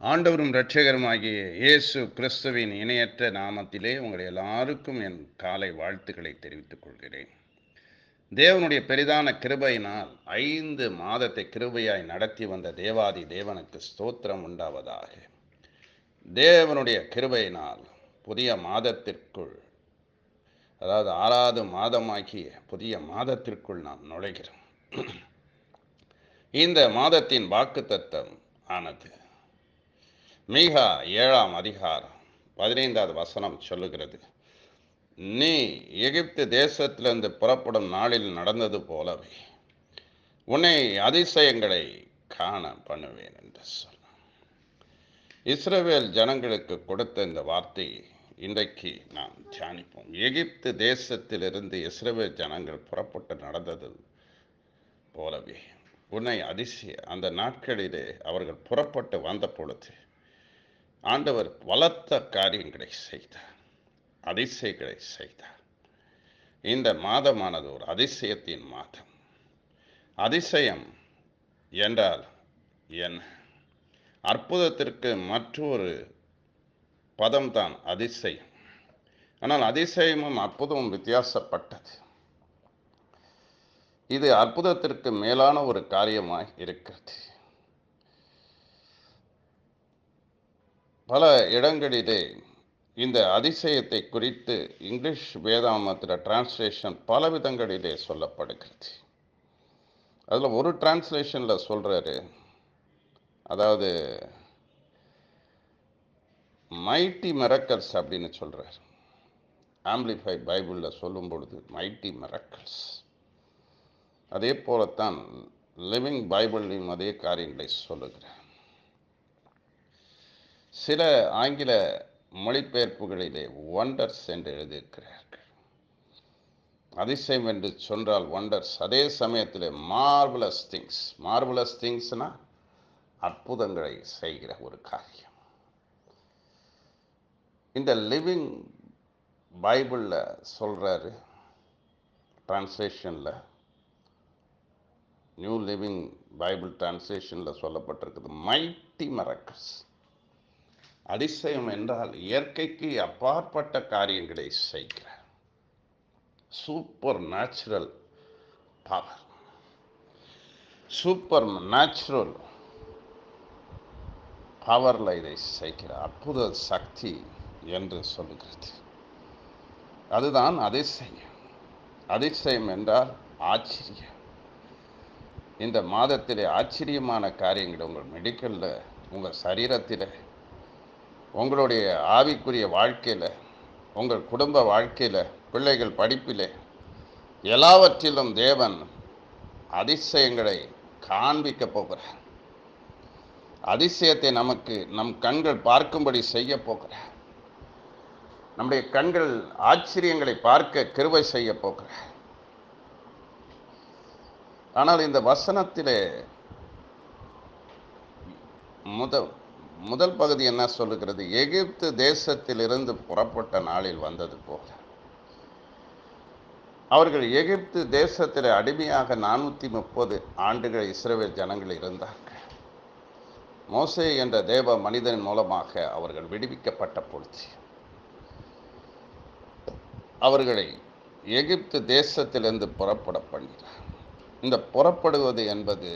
ஆண்டவரும் இரட்சகருமாகிய இயேசு கிறிஸ்துவின் இணையற்ற நாமத்திலே உங்கள் எல்லாருக்கும் என் காலை வாழ்த்துக்களை தெரிவித்துக் கொள்கிறேன். தேவனுடைய பெரிதான கிருபையினால் ஐந்து மாதத்தை கிருபையாய் நடத்தி வந்த தேவாதி தேவனுக்கு ஸ்தோத்திரம் உண்டாவதாக. தேவனுடைய கிருபையினால் புதிய மாதத்திற்குள் அதாவது ஆறாவது மாதமாகிய புதிய மாதத்திற்குள் நாம் நுழைகிறோம். இந்த மாதத்தின் வாக்குத்தத்தம் ஆனது மீகா ஏழாம் அதிகாரம் பதினைந்தாவது வசனம் சொல்லுகிறது. நீ எகிப்து தேசத்திலிருந்து புறப்படும் நாளில் நடந்தது போலவே உன்னை அதிசயங்களை காண பண்ணுவேன் என்று சொன்னான். இஸ்ரேவேல் ஜனங்களுக்கு கொடுத்த இந்த வார்த்தை இன்றைக்கு நாம் தியானிப்போம். எகிப்து தேசத்திலிருந்து இஸ்ரவேல் ஜனங்கள் புறப்பட்டு நடந்தது போலவே உன்னை அதிசய அந்த நாட்களிலே அவர்கள் புறப்பட்டு வந்த பொழுது ஆண்டவர் பலத்த காரியங்களை செய்தார் அதிசயங்களை செய்தார். இந்த மாதமானது ஒரு அதிசயத்தின் மாதம். அதிசயம் என்றால் என்ன? அற்புதத்திற்கு மற்றொரு பதம் தான் அதிசயம். ஆனால் அதிசயமும் அற்புதமும் வித்தியாசப்பட்டது. இது அற்புதத்திற்கு மேலான ஒரு காரியமாய் இருக்கிறது. பல இடங்களிலே இந்த அதிசயத்தை குறித்து இங்கிலீஷ் வேதாமத்தில் டிரான்ஸ்லேஷன் பல விதங்களிலே சொல்லப்படுகிறது. அதில் ஒரு டிரான்ஸ்லேஷனில் சொல்கிறாரு அதாவது மைட்டி மெரக்கல்ஸ் அப்படின்னு சொல்கிறார் ஆம்பிளிஃபை பைபிளில் சொல்லும் பொழுது மைட்டி மெரக்கல்ஸ் அதே போலத்தான் லிவிங் பைபிளையும் அதே காரியங்களை சொல்லுகிறார். சில ஆங்கில மொழிபெயர்ப்புகளிலே ஒண்டர்ஸ் என்று எழுதியிருக்கிறார்கள். அதிசயம் என்று சொன்னால் ஒண்டர்ஸ் அதே சமயத்தில் மார்வலஸ் திங்ஸ் மார்வலஸ் திங்ஸ்னா அற்புதங்களை செய்கிற ஒரு காரியம். இந்த லிவிங் பைபிளில் சொல்கிறாரு டிரான்ஸ்லேஷனில் நியூ லிவிங் பைபிள் டிரான்ஸ்லேஷனில் சொல்லப்பட்டிருக்குது மைட்டி மரக்கஸ் அதிசயம் என்றால் இயற்கைக்கு அப்பாற்பட்ட காரியங்களை செய்கிறார். Supernatural power supernatural பவரில் இதை செய்கிறார். அற்புத சக்தி என்று சொல்லுகிறது. அதுதான் அதிசயம். அதிசயம் என்றால் ஆச்சரியம். இந்த மாதத்திலே ஆச்சரியமான காரியங்கள் உங்கள் மெடிக்கலில் உங்கள் சரீரத்தில் உங்களுடைய ஆவிக்குரிய வாழ்க்கையில் உங்கள் குடும்ப வாழ்க்கையில் பிள்ளைகள் படிப்பில் எல்லாவற்றிலும் தேவன் அதிசயங்களை காண்பிக்க போகிறார். அதிசயத்தை நமக்கு நம் கண்கள் பார்க்கும்படி செய்ய போகிறார். நம்முடைய கண்கள் ஆச்சரியங்களை பார்க்க கிருவை செய்ய போகிறார். ஆனால் இந்த வசனத்திலே முதல் முதல் பகுதி என்ன சொல்லுகிறது? எகிப்து தேசத்திலிருந்து புறப்பட்ட நாளில் வந்தது போல. அவர்கள் எகிப்து தேசத்தில் அடிமையாக நானூற்றி முப்பது ஆண்டுகள் இஸ்ரேல் ஜனங்கள் இருந்தார்கள். மோசே என்ற தேவ மனிதன் மூலமாக அவர்கள் விடுவிக்கப்பட்ட பொழுது அவர்களை எகிப்து தேசத்திலிருந்து புறப்பட பண்ணினார். இந்த புறப்படுவது என்பது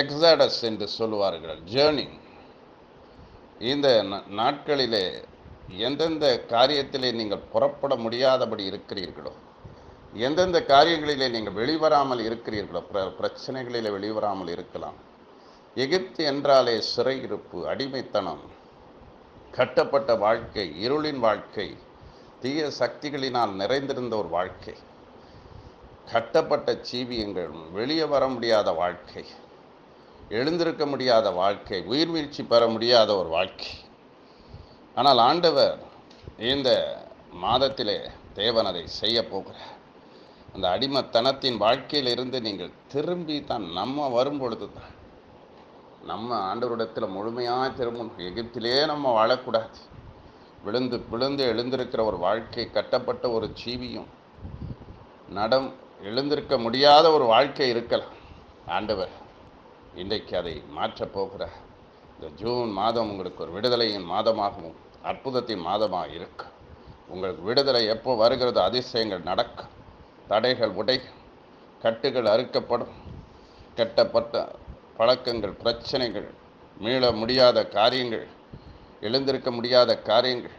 எக்ஸாடஸ் என்று சொல்லுவார்கள். ஜேர்னி இந்த நாட்களிலே எந்தெந்த காரியத்திலே நீங்கள் புறப்பட முடியாதபடி இருக்கிறீர்களோ எந்தெந்த காரியங்களிலே நீங்கள் வெளிவராமல் இருக்கிறீர்களோ பிர பிரச்சனைகளிலே வெளிவராமல் இருக்கலாம். எகிப்து என்றாலே சிறையிருப்பு அடிமைத்தனம் கட்டப்பட்ட வாழ்க்கை இருளின் வாழ்க்கை தீய சக்திகளினால் நிறைந்திருந்த ஒரு வாழ்க்கை கட்டப்பட்ட ஜீவியங்கள் வெளியே வர முடியாத வாழ்க்கை எழுந்திருக்க முடியாத வாழ்க்கை உயிர் வீழ்ச்சி பெற முடியாத ஒரு வாழ்க்கை. ஆனால் ஆண்டவர் இந்த மாதத்திலே தேவன் அதை செய்ய போகிறார். அந்த அடிமத்தனத்தின் வாழ்க்கையிலிருந்து நீங்கள் திரும்பி தான் நம்ம வரும்பொழுது தான். நம்ம ஆண்டவரிடத்தில் முழுமையாக திரும்பணும். எகிப்திலே நம்ம வாழக்கூடாது. விழுந்து விழுந்து எழுந்திருக்கிற ஒரு வாழ்க்கை கட்டப்பட்ட ஒரு ஜீவியும் நடம் எழுந்திருக்க முடியாத ஒரு வாழ்க்கை இருக்கலாம். ஆண்டவர் இன்றைக்கு அதை மாற்றப் போகிறார் இந்த ஜூன் மாதம் உங்களுக்கு ஒரு விடுதலையின் மாதமாகவும் அற்புதத்தின் மாதமாக இருக்கும் உங்களுக்கு விடுதலை எப்போ வருகிறது அதிசயங்கள் நடக்கும் தடைகள் உடை கட்டுகள் அறுக்கப்படும். கெட்டப்பட்ட பழக்கங்கள் பிரச்சனைகள் மீள முடியாத காரியங்கள் எழுந்திருக்க முடியாத காரியங்கள்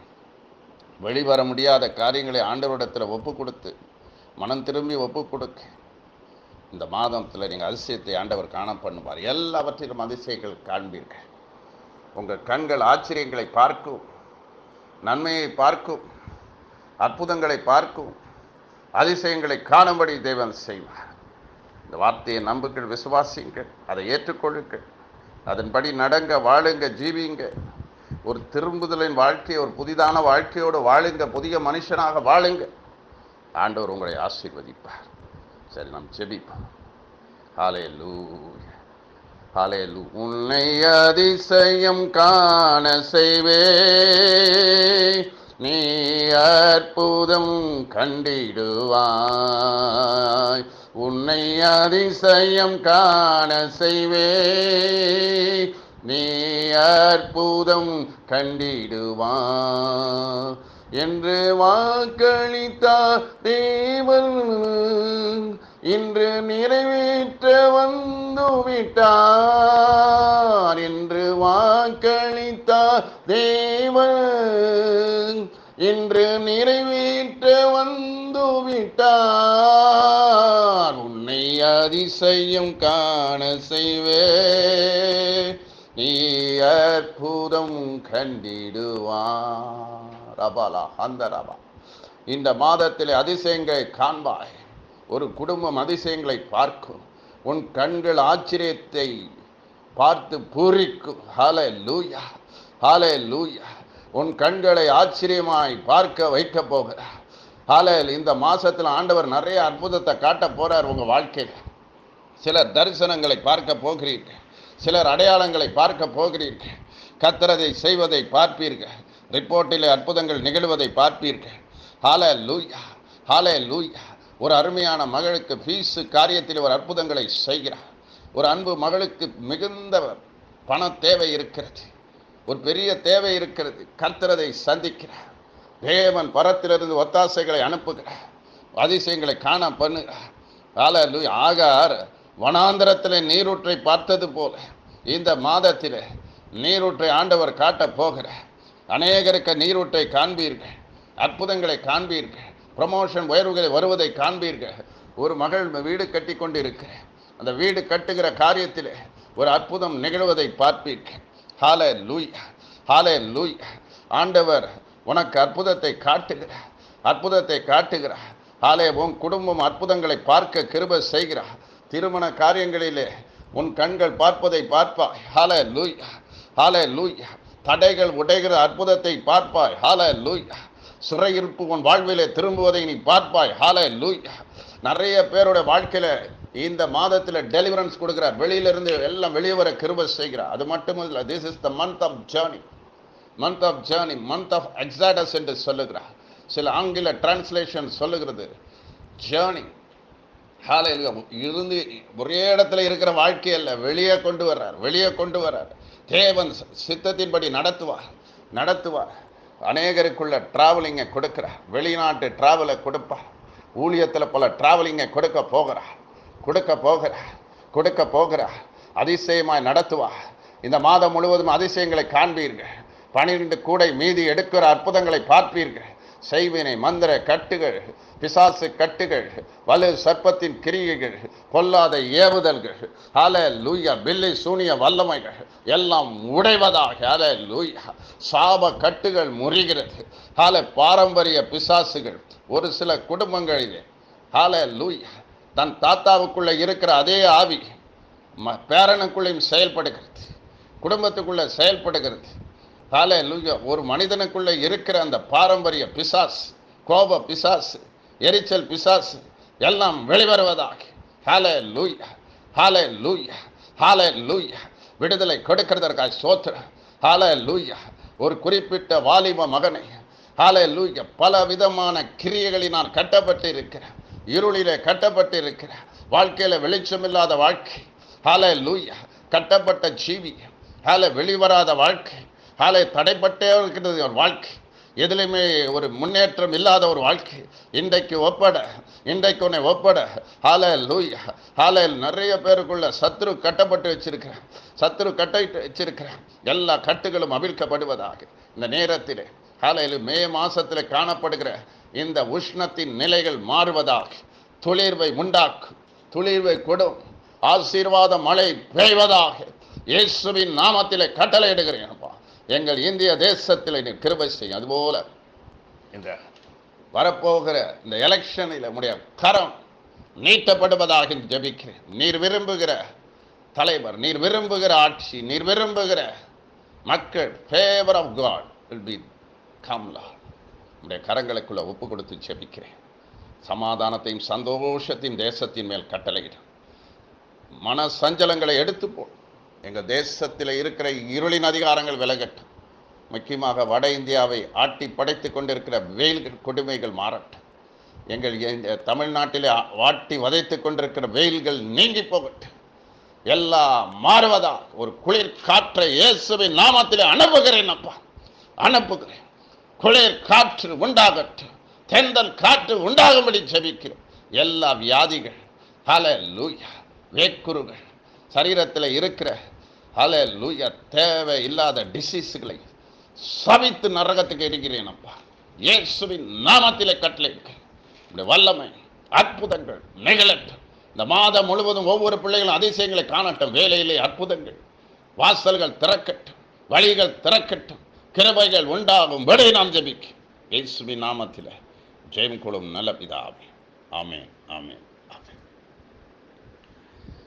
வெளிவர முடியாத காரியங்களை ஆண்டவரிடத்தில் ஒப்பு கொடுத்து மனம் திரும்பி ஒப்பு கொடுக்க. இந்த மாதத்தில் நீங்கள் அதிசயத்தை ஆண்டவர் காண பண்ணுவார். எல்லாவற்றிலும் அதிசயங்கள் காண்பீர்கள். உங்கள் கண்கள் ஆச்சரியங்களை பார்க்கும். நன்மையை பார்க்கும். அற்புதங்களை பார்க்கும். அதிசயங்களை காணும்படி தேவன் செய்வார். இந்த வார்த்தையை நம்புங்கள் விசுவாசியுங்கள் அதை ஏற்றுக்கொள்ளுங்கள். அதன்படி நடங்க வாழுங்க ஜீவிங்க ஒரு திரும்புதலின் வாழ்க்கையை ஒரு புதிதான வாழ்க்கையோடு வாழுங்க புதிய மனுஷனாக வாழுங்க ஆண்டவர் உங்களை ஆசீர்வதிப்பார். சரி நாம் செபிப்போம். ஹாலே ஹalleluya. உன்னை அதிசயம் காண செய்வே. நீ அற்புதம் கண்டிடுவாய். உன்னை அதிசயம் காண செய்வே. நீ அற்புதம் கண்டிடுவா என்று வாக்களித்தார் தேவன். இன்று நிறைவேற்ற வந்து விட்டார் என்று வாக்களித்தார் தேவன். இன்று நிறைவேற்ற வந்து விட்டார் உன்னை அதிசயம் காண செய்வே நீ அற்புதம் கண்டிடுவார். ரபாலா அந்த ரபா. இந்த மாதத்தில் அதிசயங்களை காண்பாய். ஒரு குடும்பம் அதிசயங்களை பார்க்கும். உன் கண்கள் ஆச்சரியத்தை பார்த்து பூரிக்கும். ஹாலே லூயா ஹாலே லூயா உன் கண்களை ஆச்சரியமாய் பார்க்க வைக்க போகிறார். ஹாலே இந்த மாசத்துல ஆண்டவர் நிறைய அற்புதத்தை காட்ட போறார் உங்க வாழ்க்கையில். சிலர் தரிசனங்களை பார்க்க போகிறீர்கள். சிலர் அடையாளங்களை பார்க்க போகிறீர்கள். கத்திரதை செய்வதை பார்ப்பீர்கள். ரிப்போர்ட்டிலே அற்புதங்கள் நிகழ்வதை பார்ப்பீர்கள். ஹாலே லூயா ஹாலே லூயா ஒரு அருமையான மகளுக்கு ஃபீஸு காரியத்தில் ஒரு அற்புதங்களை செய்கிறார். ஒரு அன்பு மகளுக்கு மிகுந்த பண தேவை இருக்கிறது. ஒரு பெரிய தேவை இருக்கிறது. கர்த்தரதை சந்திக்கிறார். தேவன் பரத்திலிருந்து ஒத்தாசைகளை அனுப்புகிறார். அதிசயங்களை காண பண்ணுகிறார். காலு ஆகார் வனாந்திரத்தில் நீரூற்றை பார்த்தது போல இந்த மாதத்தில் நீரூற்றை ஆண்டவர் காட்டப் போகிறார். அநேகருக்கு நீரூற்றை காண்பீர்கள். அற்புதங்களை காண்பீர்கள். ப்ரமோஷன் உயர்வுகளை வருவதை காண்பீர்கள். ஒரு மகள் வீடு கட்டி கொண்டு இருக்கிறேன் அந்த வீடு கட்டுகிற காரியத்தில் ஒரு அற்புதம் நிகழ்வதை பார்ப்பீர்கள். ஹாலே லூய் ஹாலே லூய் ஆண்டவர் உனக்கு அற்புதத்தை காட்டுகிறார். அற்புதத்தை காட்டுகிறார். ஹாலே உன் குடும்பம் அற்புதங்களை பார்க்க கிருப செய்கிறார். திருமண காரியங்களிலே உன் கண்கள் பார்ப்பதை பார்ப்பாய். ஹாலே லூய் ஹாலே லூய் தடைகள் உடைகிற அற்புதத்தை பார்ப்பாய். ஹாலே லூய் சிறையிருப்பு உன் வாழ்விலே திரும்புவதை நீ பார்ப்பாய். ஹாலே லூய் நிறைய பேருடைய வாழ்க்கையில இந்த மாதத்துல டெலிவரன்ஸ் கொடுக்குறார் வெளியிலிருந்து எல்லாம் வெளியே வர கிருப செய்கிறார். அது மட்டும் இல்லை this is the month of journey month of journey month of exodus என்று சொல்லுகிறார். சில ஆங்கில டிரான்ஸ்லேஷன் சொல்லுகிறது ஜேர்னி ஹாலையில் இருந்து ஒரே இடத்துல இருக்கிற வாழ்க்கை அல்ல வெளியே கொண்டு வர்றார் வெளியே கொண்டு வர்றார். தேவன் சித்தத்தின்படி நடத்துவார் நடத்துவார். அநேகருக்குள்ள டிராவலிங்கை கொடுக்குறா வெளிநாட்டு டிராவலை கொடுப்பார் ஊழியத்தில் பல டிராவலிங்கை கொடுக்க போகிறா. கொடுக்க போகிறா கொடுக்க போகிறா அதிசயமாய் நடத்துவா. இந்த மாதம் முழுவதும் அதிசயங்களை காண்பீர்கள். பனிரெண்டு கூடை மீதி எடுக்கிற அற்புதங்களை பார்ப்பீர்கள். செய்வினை மந்திர கட்டுகள் பிசாசு கட்டுகள் வலு சர்ப்பத்தின் கிரியைகள் பொல்லாத ஏவுதல்கள் அல லூயா பில்லி சூனிய வல்லமைகள் எல்லாம் உடைவதாக அல லூயா சாப கட்டுகள் முறிகிறது. அல பாரம்பரிய பிசாசுகள் ஒரு சில குடும்பங்களிலே அல லூயா தன் தாத்தாவுக்குள்ளே இருக்கிற அதே ஆவி ம- பேரனுக்குள்ளேயும் செயல்படுகிறது குடும்பத்துக்குள்ளே செயல்படுகிறது. ஹாலே லூயா ஒரு மனிதனுக்குள்ளே இருக்கிற அந்த பாரம்பரிய பிசாஸ் கோப பிசாஸ் எரிச்சல் பிசாஸ் எல்லாம் வெளிவருவதாக. ஹாலே லூயா ஹாலே லூயா ஹாலே லூயா விடுதலை கொடுக்கிறதற்காக சோத்திர ஹாலே லூயா ஒரு குறிப்பிட்ட வாலிப மகனை ஹாலே லூயா பல விதமான கிரியைகளினால் கட்டப்பட்டு இருக்கிறேன் இருளிலே கட்டப்பட்டு இருக்கிற வாழ்க்கையில் வெளிச்சமில்லாத வாழ்க்கை. ஹாலே லூயா கட்டப்பட்ட ஜீவி ஹால வெளிவராத வாழ்க்கை. ஹாலை தடைப்பட்டே இருக்கிறது ஒரு வாழ்க்கை. எதுலையுமே ஒரு முன்னேற்றம் இல்லாத ஒரு வாழ்க்கை. இன்றைக்கு ஒப்பட இன்றைக்கு உன்னை ஒப்பட. ஹாலையில் லூயா ஹாலையில் நிறைய பேருக்குள்ள சத்ரு கட்டப்பட்டு வச்சிருக்கிறேன். சத்ரு கட்டிட்டு வச்சிருக்கிறேன். எல்லா கட்டுகளும் அவிழ்க்கப்படுவதாக. இந்த நேரத்தில் ஹாலையில் மே மாசத்தில் காணப்படுகிற இந்த உஷ்ணத்தின் நிலைகள் மாறுவதாக. துளிர்வை உண்டாக்கும் துளிர்வை கொடும். ஆசீர்வாத மழை பெய்வதாக. இயேசுவின் நாமத்திலே கட்டளையிடுகிறேன். எங்கள் இந்திய தேசத்தில் நீ கிருபை செய்யும் அதுபோல இந்த வரப்போகிற இந்த எலெக்ஷனில் உடைய கரம் நீட்டப்படுவதாக ஜெபிக்கிறேன். நீர் விரும்புகிற தலைவர் நீர் விரும்புகிற ஆட்சி நீர் விரும்புகிற மக்கள் favour of God will be Kamla உடைய கரங்களுக்குள்ள ஒப்பு கொடுத்து ஜெபிக்கிறேன். சமாதானத்தையும் சந்தோஷத்தையும் தேசத்தின் மேல் கட்டளையிடும் மன சஞ்சலங்களை எடுத்து போ. எங்கள் தேசத்தில் இருக்கிற இருளின் அதிகாரங்கள் விலகட்டும். முக்கியமாக வட இந்தியாவை ஆட்டி படைத்து கொண்டிருக்கிற வெயில்கள் கொடுமைகள் மாறட்டும். எங்கள் தமிழ்நாட்டிலே வாட்டி வதைத்து கொண்டிருக்கிற வெயில்கள் நீங்கி போகட்டும். எல்லாம் மாறுவதா? ஒரு குளிர் காற்றை இயேசுவின் நாமத்திலே அனுப்புகிறேன் அப்பா. அனுப்புகிறேன். குளிர் காற்று உண்டாகட்டும். தெந்தல் காற்று உண்டாகும்படி ஜெபிக்கிறோம். எல்லா வியாதிகள் பல லூயா வேக்குறுகள் சரீரத்தில் இருக்கிற ஹலே லூயா தேவை இல்லாத டிசீஸுகளை சவித்து நரகத்துக்கு இருக்கிறேன் அப்பா. இயேசுவின் நாமத்திலே கட்டளை இந்த வல்லமை அற்புதங்கள் நிகழட்டும். இந்த மாதம் முழுவதும் ஒவ்வொரு பிள்ளைகளும் அதிசயங்களை காணட்டும். வேலையிலே அற்புதங்கள் வாசல்கள் திறக்கட்டும் வழிகள் திறக்கட்டும் கிருபைகள் உண்டாகும். விடை நாம் ஜெபிக்கும் இயேசுவின் நாமத்தில் ஜெயம் கொள்ளும் நல்ல பிதாவே. ஆமே ஆமே